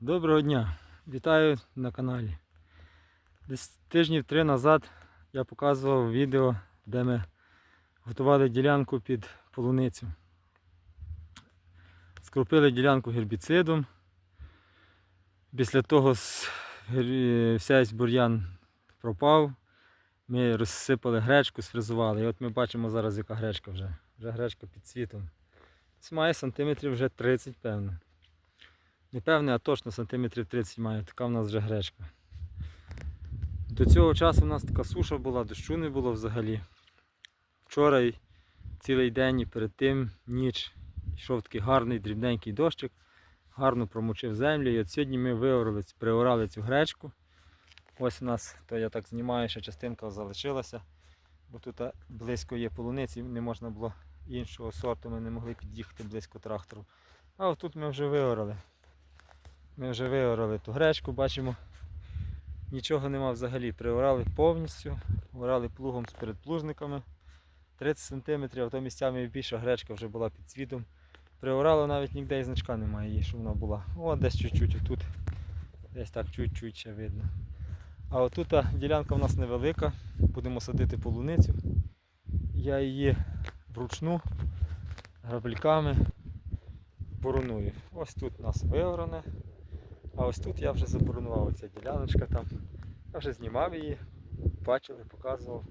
Доброго дня! Вітаю на каналі. Десь тижнів три назад я показував відео, де ми готували ділянку під полуницю. Скропили ділянку гербіцидом. Після того гер- вся бур'ян пропав. Ми розсипали гречку, сфрезували. І от ми бачимо зараз, яка гречка вже. Вже гречка під цвітом. Це має сантиметрів вже 30, певно. Не певне, а точно сантиметрів 30 має. Така в нас вже гречка. До цього часу у нас така суша була, дощу не було взагалі. Вчора й цілий день і перед тим ніч йшов такий гарний дрібненький дощик, гарно промочив землю. І от сьогодні ми виорали, приорали цю гречку. Ось у нас, то я так знімаю, ще частинка залишилася, бо тут близько є полуниці, не можна було іншого сорту, ми не могли під'їхати близько трактору. А отут ми вже виорали. Ми вже виорали ту гречку, бачимо. Нічого нема взагалі. Приорали повністю, орали плугом з передплужниками. 30 см, а то місцями більша гречка вже була під цвітом. Приорало навіть ніде і значка немає її, що вона була. О, десь чуть-чуть отут. Десь так чуть-чуть ще видно. А отут ділянка в нас невелика. Будемо садити полуницю. Я її вручну грабельками бороную. Ось тут у нас виоране. А ось тут я вже заборонував оця діляночка там. Я вже знімав її, бачили, показував.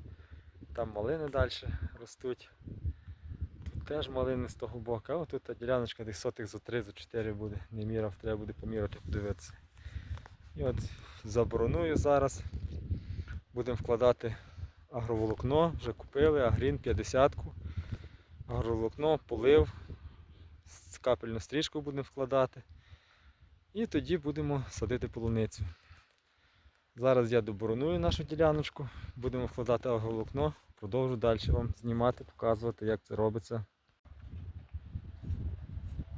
Там малини далі ростуть. Тут теж малини з того боку. А отут та діляночка десь сотих за 3, за 4 буде. Не міряв, треба буде поміряти, подивитися. І от забороную зараз. Будемо вкладати агроволокно, вже купили, агрін 50-ку. Агроволокно, полив, капельну стрічку будемо вкладати. І тоді будемо садити полуницю. Зараз я добороную нашу діляночку, будемо вкладати агроволокно, продовжу далі вам знімати, показувати, як це робиться.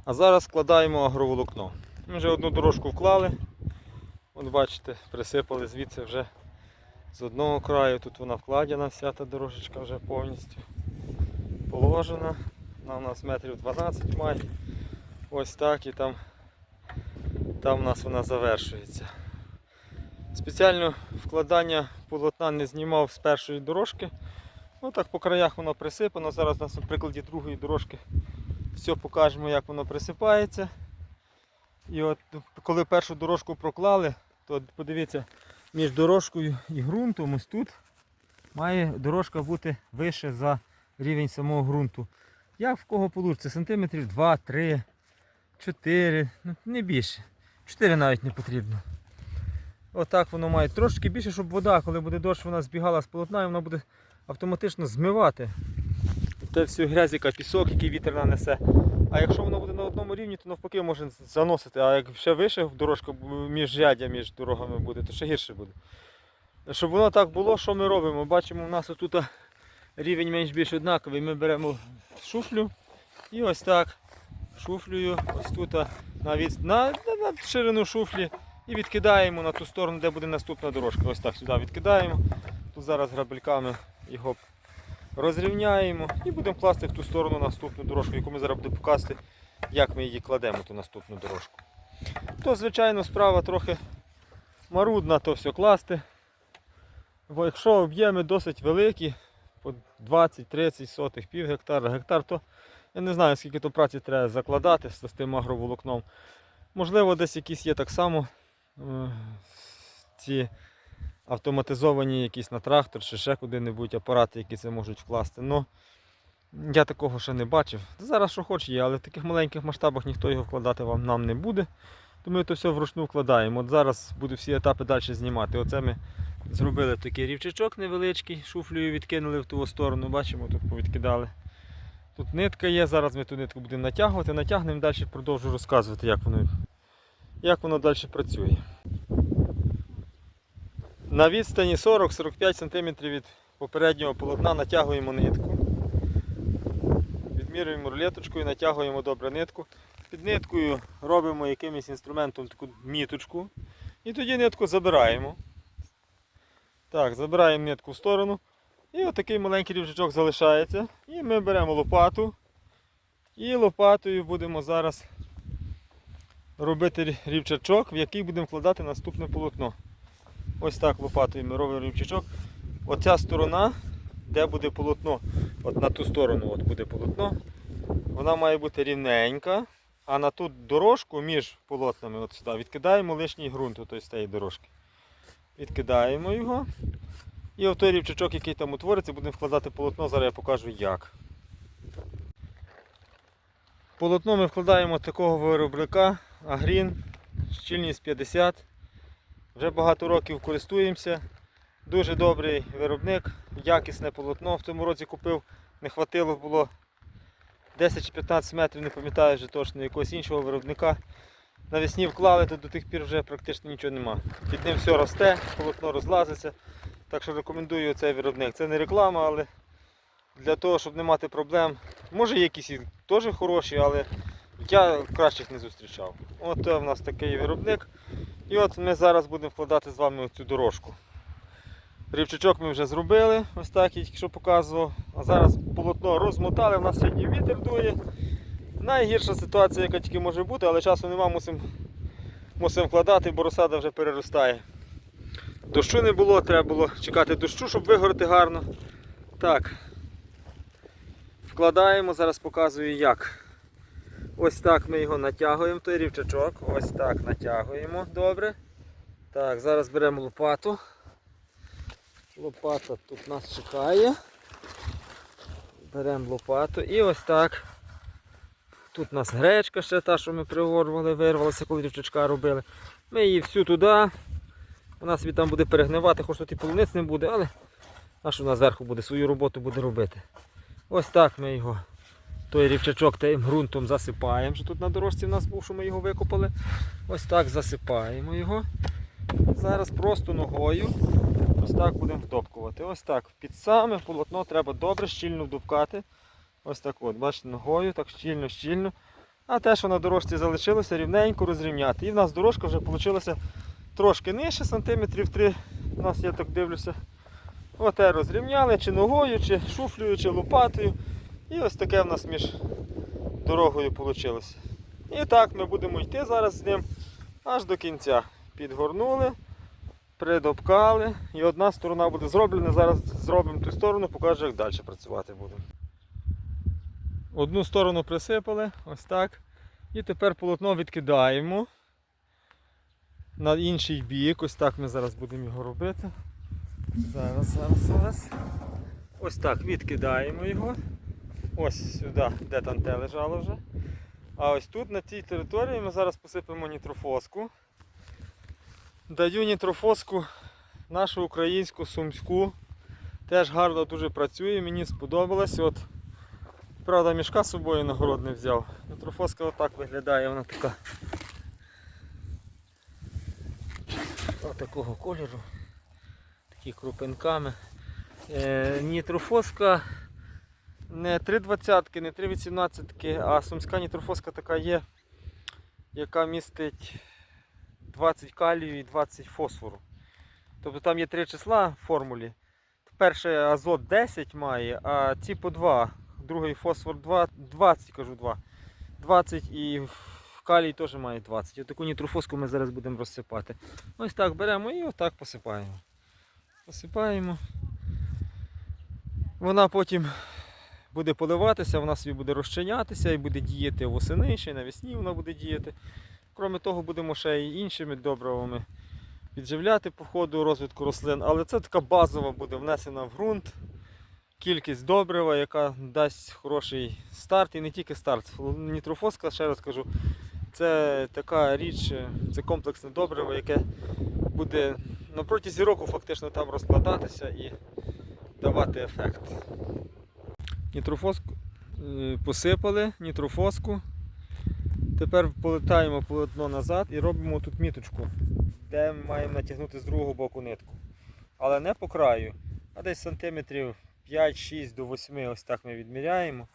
А зараз складаємо агроволокно. Ми вже одну дорожку вклали. От бачите, присипали звідси вже з одного краю. Тут вона вкладена, вся та дорожечка вже повністю положена. Вона у нас метрів 12 має. Ось так і там там у нас вона завершується. Спеціально вкладання полотна не знімав з першої дорожки. Ну так по краях воно присипано. Зараз у нас на прикладі другої дорожки все покажемо, як воно присипається. І от коли першу дорожку проклали, то подивіться, між дорожкою і ґрунтом ось тут має дорожка бути вище за рівень самого ґрунту. Як в кого вийде? Сантиметрів 2, 3, 4, ну не більше. 4 навіть не потрібно. Отак воно має трошки більше, щоб вода, коли буде дощ, вона збігала з полотна і вона буде автоматично змивати. Те всю грязь, яка пісок, який вітер нанесе. А якщо воно буде на одному рівні, то навпаки може заносити. А як ще вище дорожка між рядя між дорогами буде, то ще гірше буде. Щоб воно так було, що ми робимо? Бачимо, у нас отут рівень менш-більш однаковий. Ми беремо шуфлю і ось так шуфлею, ось тут навіть на, на, на ширину шуфлі і відкидаємо на ту сторону, де буде наступна дорожка. Ось так сюди відкидаємо. Тут зараз грабельками його розрівняємо і будемо класти в ту сторону наступну дорожку, яку ми зараз будемо показувати, як ми її кладемо, ту наступну дорожку. То, звичайно, справа трохи марудна, то все класти. Бо якщо об'єми досить великі, по 20-30 сотих, пів гектара, гектар, то я не знаю, скільки то праці треба закладати з тим агроволокном. Можливо, десь якісь є так само е, ці автоматизовані якісь на трактор чи ще куди-небудь апарати, які це можуть вкласти. Но я такого ще не бачив. Зараз що хоч є, але в таких маленьких масштабах ніхто його вкладати вам нам не буде. То ми то все вручну вкладаємо. От зараз буду всі етапи далі знімати. Оце ми зробили такий рівчачок невеличкий, шуфлею відкинули в ту сторону, бачимо, тут повідкидали. Тут нитка є, зараз ми ту нитку будемо натягувати, натягнемо далі продовжу розказувати, як воно, як воно далі працює. На відстані 40-45 см від попереднього полотна натягуємо нитку. Відмірюємо рулеточкою, натягуємо добре нитку. Під ниткою робимо якимось інструментом таку міточку. І тоді нитку забираємо. Так, забираємо нитку в сторону. І отакий маленький рівчачок залишається. І ми беремо лопату. І лопатою будемо зараз робити рівчачок, в який будемо вкладати наступне полотно. Ось так лопатою ми робимо рівчачок. Оця сторона, де буде полотно, от на ту сторону от буде полотно, вона має бути рівненька, а на ту дорожку між полотнами от сюди відкидаємо лишній ґрунт з цієї дорожки. Відкидаємо його. І в той рівчачок, який там утвориться, будемо вкладати полотно, зараз я покажу як. Полотно ми вкладаємо такого виробника Агрін, щільність 50. Вже багато років користуємося. Дуже добрий виробник, якісне полотно. В цьому році купив, не хватило було 10 чи 15 метрів, не пам'ятаю вже точно якогось іншого виробника. Навесні вклали, то до тих пір вже практично нічого нема. Під ним все росте, полотно розлазиться. Так що рекомендую цей виробник. Це не реклама, але для того, щоб не мати проблем. Може є якісь теж хороші, але я кращих не зустрічав. От в нас такий виробник. І от ми зараз будемо вкладати з вами цю дорожку. Рівчачок ми вже зробили, ось так я тільки що показував. А зараз полотно розмотали, у нас сьогодні вітер дує. Найгірша ситуація, яка тільки може бути, але часу нема, мусимо мусим вкладати, бо розсада вже переростає. Дощу не було, треба було чекати дощу, щоб вигорати гарно. Так. Вкладаємо, зараз показую як. Ось так ми його натягуємо, той рівчачок. Ось так натягуємо добре. Так, зараз беремо лопату. Лопата тут нас чекає. Беремо лопату і ось так. Тут у нас гречка ще та, що ми приворвали, вирвалася, коли рівчачка робили. Ми її всю туди. Вона собі там буде перегнивати, хоч тут і полуниць не буде, але наша вона зверху буде свою роботу буде робити. Ось так ми його, той рівчачок тим ґрунтом засипаємо, що тут на дорожці в нас був, що ми його викопали. Ось так засипаємо його. Зараз просто ногою ось так будемо вдобкувати. Ось так. Під саме полотно треба добре щільно вдобкати. Ось так от, бачите, ногою, так щільно, щільно. А те, що на дорожці залишилося, рівненько розрівняти. І в нас дорожка вже вийшла трошки нижче, сантиметрів 3. У нас я так дивлюся. Оте розрівняли чи ногою, чи шуфлею, чи лопатою. І ось таке в нас між дорогою вийшло. І так ми будемо йти зараз з ним аж до кінця. Підгорнули, придобкали. І одна сторона буде зроблена. Зараз зробимо ту сторону, покажу, як далі працювати будемо. Одну сторону присипали, ось так. І тепер полотно відкидаємо на інший бік. Ось так ми зараз будемо його робити. Зараз, зараз, зараз. Ось так відкидаємо його. Ось сюди, де там те лежало вже. А ось тут на цій території ми зараз посипемо нітрофоску. Даю нітрофоску нашу українську сумську. Теж гарно дуже працює, мені сподобалось. От, правда, мішка з собою нагород не взяв. Нітрофоска отак виглядає, вона така. Ось такого кольору. Такі крупинками. Е, нітрофоска не 3,20, не 3,18, а сумська нітрофоска така є, яка містить 20 калію і 20 фосфору. Тобто там є три числа в формулі. Перший азот 10 має, а ці по 2. Другий фосфор 2, 20, кажу 2. 20 і калій теж має 20. Отаку нітрофоску ми зараз будемо розсипати. Ось так беремо і отак посипаємо. Посипаємо. Вона потім буде поливатися, вона собі буде розчинятися і буде діяти восени, ще й навесні вона буде діяти. Крім того, будемо ще й іншими добривами підживляти по ходу розвитку рослин, але це така базова буде внесена в ґрунт. Кількість добрива, яка дасть хороший старт і не тільки старт. Нітрофоска, ще раз кажу, це така річ, це комплексне добриво, яке буде на протязі року фактично там розкладатися і давати ефект. Нітрофоску е, посипали, нітрофоску. Тепер полетаємо полотно назад і робимо тут міточку, де ми маємо натягнути з другого боку нитку. Але не по краю, а десь сантиметрів 5-6 до 8 ось так ми відміряємо.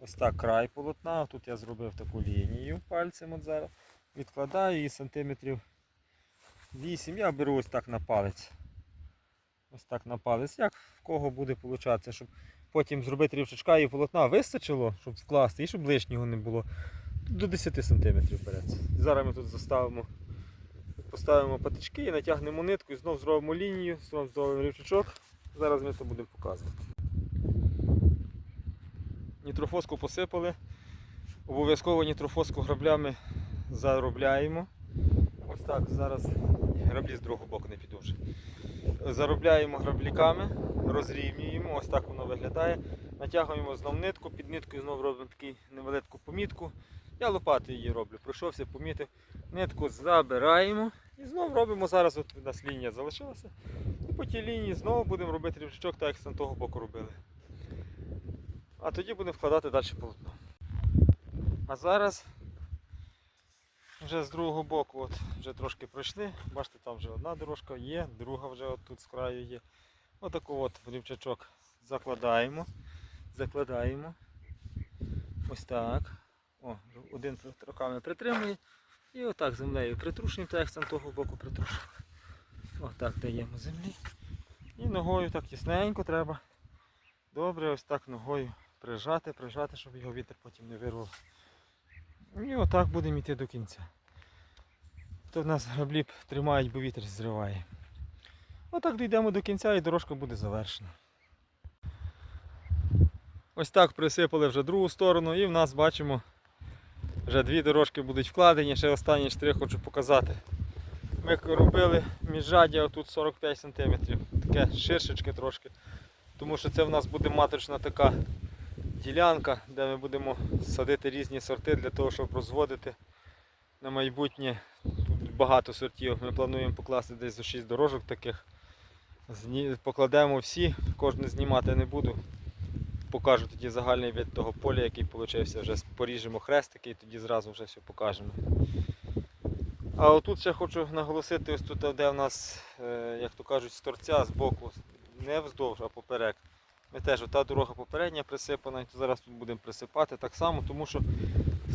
Ось так край полотна. Тут я зробив таку лінію пальцем от зараз. Відкладаю її сантиметрів 8. Я беру ось так на палець. Ось так на палець. Як в кого буде получатися, щоб потім зробити рівчачка і полотна вистачило, щоб вкласти, і щоб лишнього не було. до 10 см береться. Зараз ми тут заставимо, поставимо патички і натягнемо нитку і знов зробимо лінію, знов зробимо рівчачок. Зараз ми це будемо показувати. Нітрофоску посипали. Обов'язково нітрофоску граблями заробляємо. Ось так зараз граблі з другого боку не піду вже. Заробляємо грабліками, розрівнюємо, ось так воно виглядає. Натягуємо знов нитку, під ниткою знову робимо таку невелику помітку. Я лопатою її роблю, пройшовся, помітив. Нитку забираємо і знову робимо. Зараз от у нас лінія залишилася. І по тій лінії знову будемо робити рівчачок, так як з того боку робили. А тоді будемо вкладати далі полотно. А зараз вже з другого боку от, вже трошки пройшли. Бачите, там вже одна дорожка є, друга вже от тут з краю є. Отаку от рівчачок закладаємо. Закладаємо. Ось так. О, один руками притримує. І отак землею притрушуємо, так як з того боку притрушили. Отак даємо землі. І ногою так тісненько треба. Добре, ось так ногою прижати, прижати, щоб його вітер потім не вирвав. І отак будемо йти до кінця. То в нас граблі тримають, бо вітер зриває. Отак дійдемо до кінця і дорожка буде завершена. Ось так присипали вже другу сторону і в нас бачимо вже дві дорожки будуть вкладені. Ще останній штрих хочу показати. Ми робили міжжаддя тут 45 см, таке ширшечке трошки. Тому що це в нас буде маточна така ділянка, де ми будемо садити різні сорти для того, щоб розводити на майбутнє. Тут багато сортів. Ми плануємо покласти десь за 6 дорожок таких. Покладемо всі, кожне знімати не буду. Покажу тоді загальний вид того поля, який вийшов. Вже поріжемо хрестики і тоді зразу вже все покажемо. А отут ще хочу наголосити, ось тут, де в нас, е, як то кажуть, з торця з боку, не вздовж, а поперек. Ми теж ота дорога попередня присипана, і зараз тут будемо присипати так само, тому що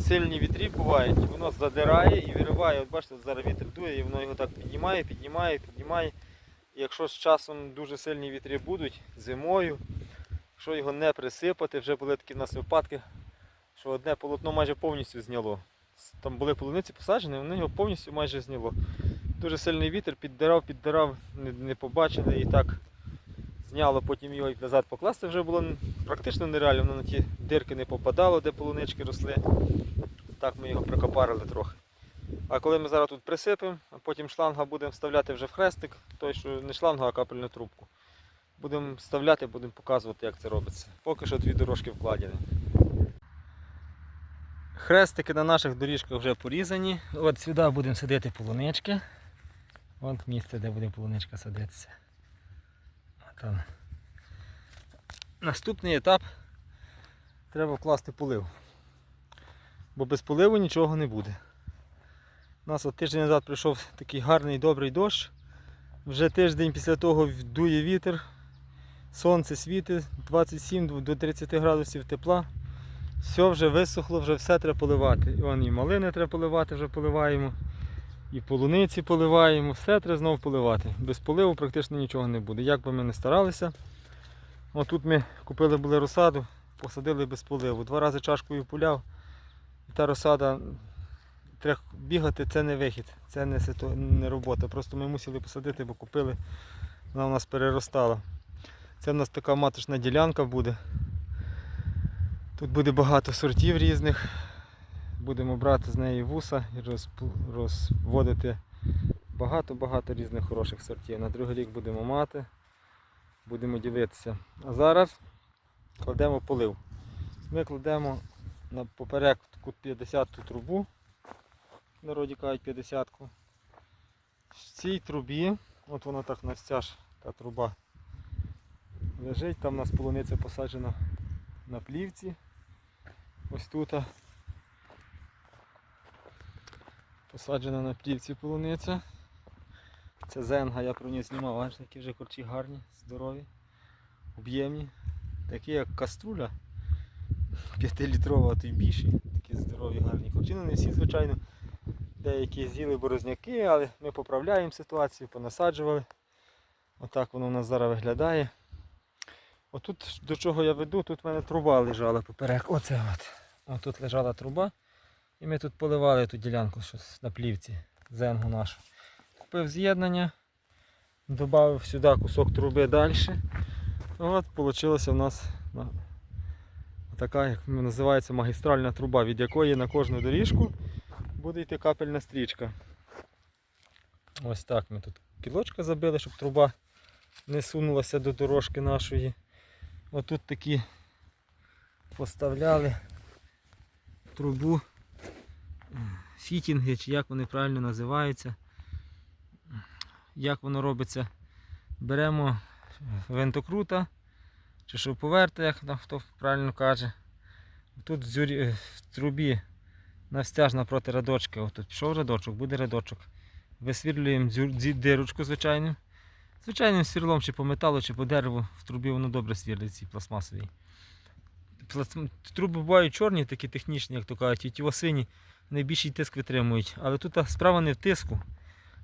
сильні вітрі бувають, і воно задирає і вириває. От бачите, зараз вітер дує, і воно його так піднімає, піднімає, піднімає. І якщо з часом дуже сильні вітри будуть зимою, якщо його не присипати, вже були такі в нас випадки, що одне полотно майже повністю зняло. Там були полуниці посаджені, воно його повністю майже зняло. Дуже сильний вітер, піддирав, піддирав, не, не побачили і так зняло, потім його і назад покласти вже було практично нереально, воно на ті дирки не попадало, де полунички росли. Так ми його прикопарили трохи. А коли ми зараз тут присипемо, а потім шланга будемо вставляти вже в хрестик, той, що не шлангу, а капельну трубку. Будемо вставляти, будемо показувати, як це робиться. Поки що дві дорожки вкладені. Хрестики на наших доріжках вже порізані. От сюди будемо садити полунички. От місце, де буде полуничка садитися. Он. Наступний етап треба вкласти полив. Бо без поливу нічого не буде. У нас от тиждень назад прийшов такий гарний добрий дощ. Вже тиждень після того дує вітер, сонце світить 27 до 30 градусів тепла. Все вже висохло, вже все треба поливати. І, вон, і малини треба поливати, вже поливаємо, і полуниці поливаємо, все треба знову поливати. Без поливу практично нічого не буде. Як би ми не старалися. От тут ми купили були розсаду, посадили без поливу. Два рази чашкою пуляв. І та розсада треба бігати, це не вихід, це не, ситу... не робота. Просто ми мусили посадити, бо купили, вона у нас переростала. Це в нас така маточна ділянка буде. Тут буде багато сортів різних. Будемо брати з неї вуса і розводити багато-багато різних хороших сортів. На другий рік будемо мати, будемо ділитися. А зараз кладемо полив. Ми кладемо на поперек таку 50 трубу. Народі кажуть 50 -ку. В цій трубі, от вона так настяж, та труба лежить, там у нас полуниця посаджена на плівці. Ось тут. Посаджена на плівці полуниця. Це зенга, я про неї знімав, бачите, які вже корчі гарні, здорові, об'ємні. Такі як каструля 5-літрова, а то й більші, такі здорові, гарні корчі. Ну не всі, звичайно. Деякі з'їли борозняки, але ми поправляємо ситуацію, понасаджували. Отак воно у нас зараз виглядає. Отут до чого я веду, тут в мене труба лежала поперек. Оце от. От тут лежала труба. І ми тут поливали ту ділянку щось на плівці, зенгу нашу. Купив з'єднання, додав сюди кусок труби далі. От вийшла в нас на- така, як називається, магістральна труба, від якої на кожну доріжку буде йти капельна стрічка. Ось так ми тут кілочка забили, щоб труба не сунулася до дорожки нашої. Отут такі поставляли трубу фітінги, чи як вони правильно називаються. Як воно робиться? Беремо винтокрута чи шуруповерта, як хто правильно каже. Тут в, в трубі навстяж напроти радочка, отут пішов радочок, буде радочок. Висвірлюємо дирочку звичайним. Звичайним свірлом чи по металу, чи по дереву в трубі воно добре свірлить ці пластмасові. Пласт- Труби бувають чорні, такі технічні, як то кажуть, і ті сині найбільший тиск витримують. Але тут справа не в тиску.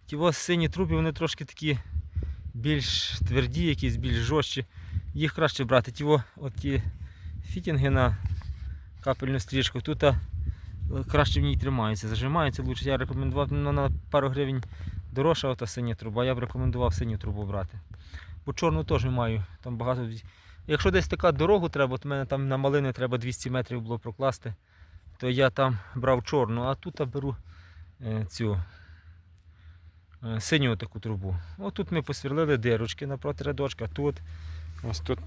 Ті ось сині труби вони трошки такі більш тверді, якісь більш жорстчі. Їх краще брати. Ті, от ті фітінги на капельну стрічку. Тут краще в ній тримаються, зажимаються лучше. Я рекомендував ну, на пару гривень дорожча ота синя труба, я б рекомендував синю трубу брати. Бо чорну теж маю. Там багато. Якщо десь така дорогу треба, у мене там на малини треба 200 метрів було прокласти, то я там брав чорну, а тут я беру е, цю е, синю таку трубу. От тут ми посвірлили дирочки напроти рядочка, тут ось тут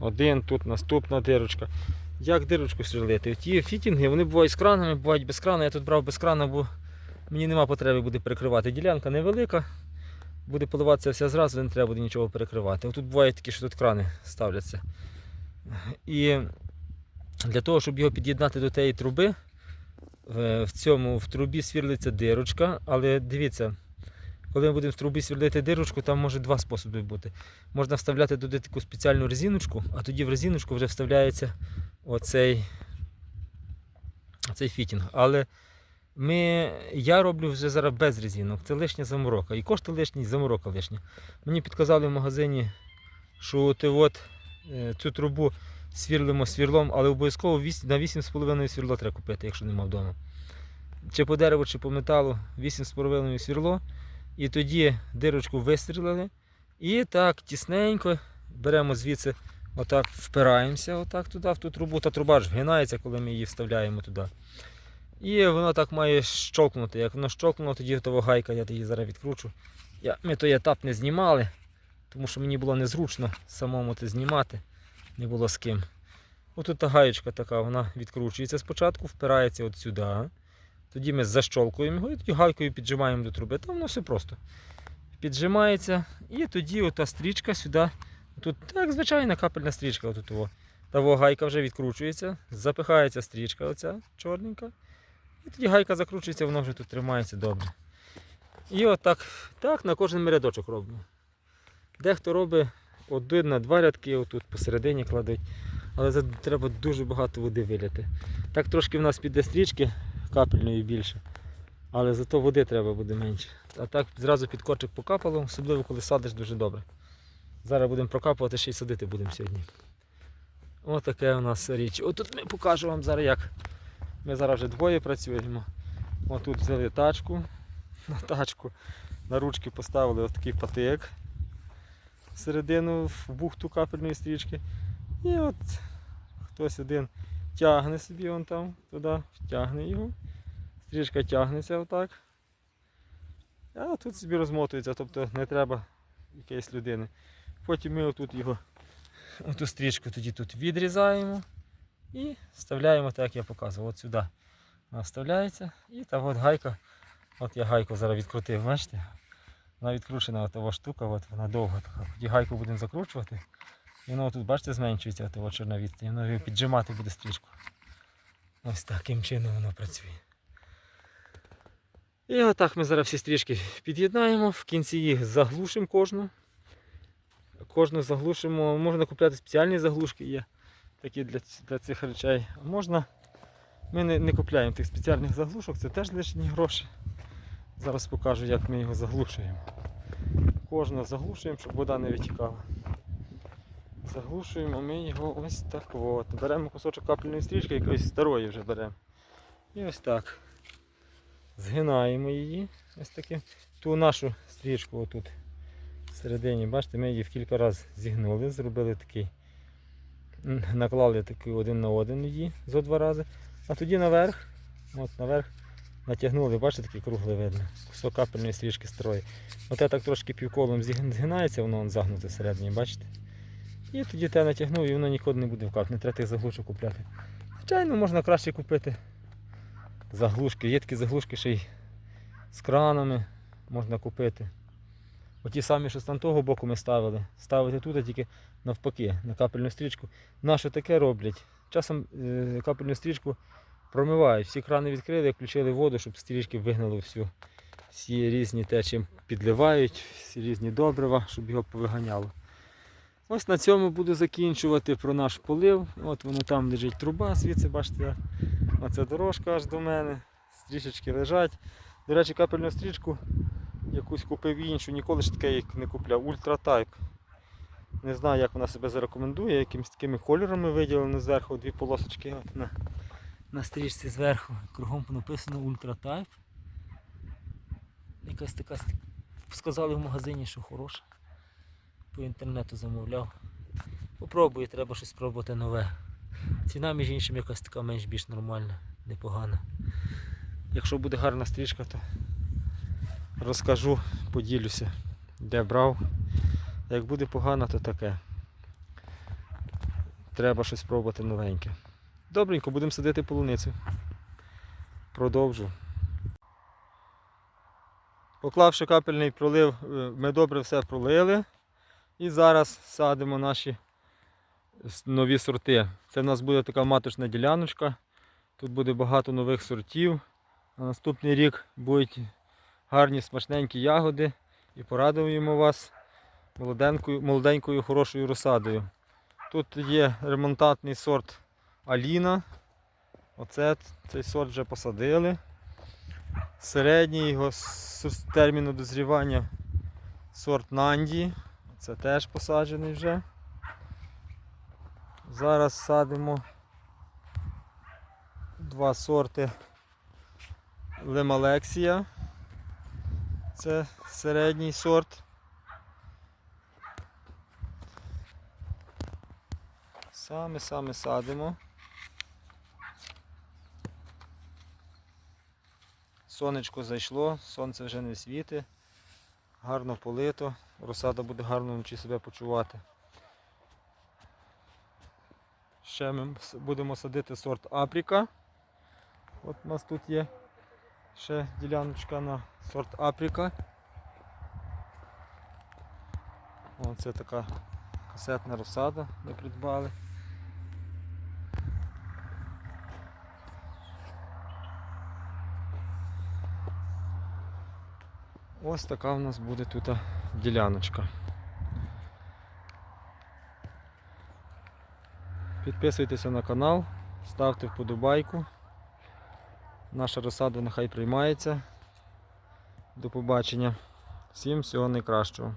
один, тут наступна дирочка. Як дирочку сверлити? Ті фітінги, вони бувають з кранами, бувають без крана. Я тут брав без крана, бо мені нема потреби буде перекривати. Ділянка невелика, буде поливатися вся зразу, не треба буде нічого перекривати. Тут бувають такі, що тут крани ставляться. І для того, щоб його під'єднати до тієї труби, в цьому в трубі свірлиться дирочка, але дивіться, коли ми будемо в трубі свірлити дирочку, там може два способи бути. Можна вставляти туди таку спеціальну резиночку, а тоді в резиночку вже вставляється оцей, оцей фітінг. Але ми, я роблю вже зараз без резинок. Це лишня заморока. І кошти лишні, і заморока лишня. Мені підказали в магазині, що ти от е, цю трубу свірлимо свірлом, але обов'язково на 8,5 свірло треба купити, якщо нема вдома. Чи по дереву, чи по металу 8,5 свірло. І тоді дирочку вистрілили. І так тісненько беремо звідси, отак впираємося отак туди, в ту трубу. Та труба ж вгинається, коли ми її вставляємо туди. І воно так має щолкнути. Як воно щолкнуло, тоді того гайка, я її зараз відкручу. Я, ми той етап не знімали, тому що мені було незручно самому це знімати. Не було з ким. Отут та гаєчка така, вона відкручується спочатку, впирається от сюди. Тоді ми защолкуємо його і тоді гайкою піджимаємо до труби. Там воно все просто. Піджимається. І тоді ота стрічка сюди. Тут так звичайна капельна стрічка. Отут його. Та гайка вже відкручується, запихається стрічка оця чорненька. І тоді гайка закручується, воно вже тут тримається добре. І отак так на кожен рядочок робимо. Дехто робить один на два рядки, отут посередині кладуть. Але за- треба дуже багато води виляти. Так трошки в нас піде стрічки капельної більше. Але зато води треба буде менше. А так зразу під корчик покапало, особливо коли садиш дуже добре. Зараз будемо прокапувати, ще й садити будемо сьогодні. Ось таке у нас річ. Отут ми покажу вам зараз як. Ми зараз вже двоє працюємо. Отут взяли тачку. На тачку. На ручки поставили ось такий патик всередину в бухту капельної стрічки. І от хтось один тягне собі вон там, туди, тягне його. Стрічка тягнеться отак. А тут собі розмотується, тобто не треба якоїсь людини. Потім ми отут його, оту стрічку тоді тут відрізаємо і вставляємо так, як я показував. От сюди вона вставляється. І та от гайка. От я гайку зараз відкрутив, бачите? Вона відкручена от того штука, от вона довга така. Тоді гайку будемо закручувати. І воно тут, бачите, зменшується от чорна чорна відстань. Воно його піджимати буде стрічку. Ось таким чином воно працює. І отак ми зараз всі стрічки під'єднаємо, в кінці їх заглушимо кожну. Кожну заглушимо. Можна купляти спеціальні заглушки є такі для, для цих речей. А можна. Ми не, не купляємо тих спеціальних заглушок, це теж лишні гроші. Зараз покажу, як ми його заглушуємо. Кожну заглушуємо, щоб вода не витікала. Заглушуємо ми його ось так от. Беремо кусочок капельної стрічки, якоїсь старої вже беремо. І ось так. Згинаємо її. Ось таки. Ту нашу стрічку отут всередині, бачите, ми її в кілька разів зігнули, зробили такий. Наклали такий один на один її зо два рази. А тоді наверх, от наверх натягнули, бачите, такий круглий видно. Кусок капельної стрічки строї. Оте так трошки півколом згинається, воно он загнуте всередині, бачите? І тоді те натягнув і воно ніколи не буде вкати, не треба тих заглушок купляти. Звичайно, можна краще купити заглушки. Є такі заглушки ще й з кранами можна купити. Оті самі, що з того боку ми ставили. Ставити тут, а тільки навпаки, на капельну стрічку. Наше таке роблять. Часом е, капельну стрічку промивають. Всі крани відкрили, включили воду, щоб стрічки вигнали всю. Всі різні те, чим підливають, всі різні добрива, щоб його повиганяло. Ось на цьому буду закінчувати про наш полив. От воно там лежить труба, звідси бачите, оця дорожка аж до мене. Стрічечки лежать. До речі, капельну стрічку якусь купив іншу, ніколи ж таке їх не купляв. Ультра Type. Не знаю, як вона себе зарекомендує, якимись такими кольорами виділено зверху дві полосочки. От на, стрічці зверху. Кругом написано Ультра Type. Якась така сказали в магазині, що хороша. По інтернету замовляв. Попробую, треба щось спробувати нове. Ціна, між іншим, якась така менш-більш нормальна, непогана. Якщо буде гарна стрічка, то розкажу, поділюся, де брав. Як буде погано, то таке. Треба щось спробувати новеньке. Добренько, будемо садити полуницю. Продовжу. Поклавши капельний пролив, е, ми добре все пролили. І зараз садимо наші нові сорти. Це в нас буде така маточна діляночка. Тут буде багато нових сортів. На наступний рік будуть гарні смачненькі ягоди і порадуємо вас молоденькою, молоденькою хорошою розсадою. Тут є ремонтантний сорт Аліна. Оце цей сорт вже посадили. Середній його терміну дозрівання сорт Нанді. Це теж посаджений вже. Зараз садимо два сорти Лемалексія. Це середній сорт. Саме-саме садимо. Сонечко зайшло, сонце вже не світить, гарно полито, розсада буде гарно вночі себе почувати. Ще ми будемо садити сорт Апріка. От у нас тут є ще діляночка на сорт Апріка. Оце така касетна розсада ми придбали. Ось така в нас буде тут діляночка. Підписуйтеся на канал, ставте вподобайку. Наша розсада нехай приймається. До побачення. Всім всього найкращого.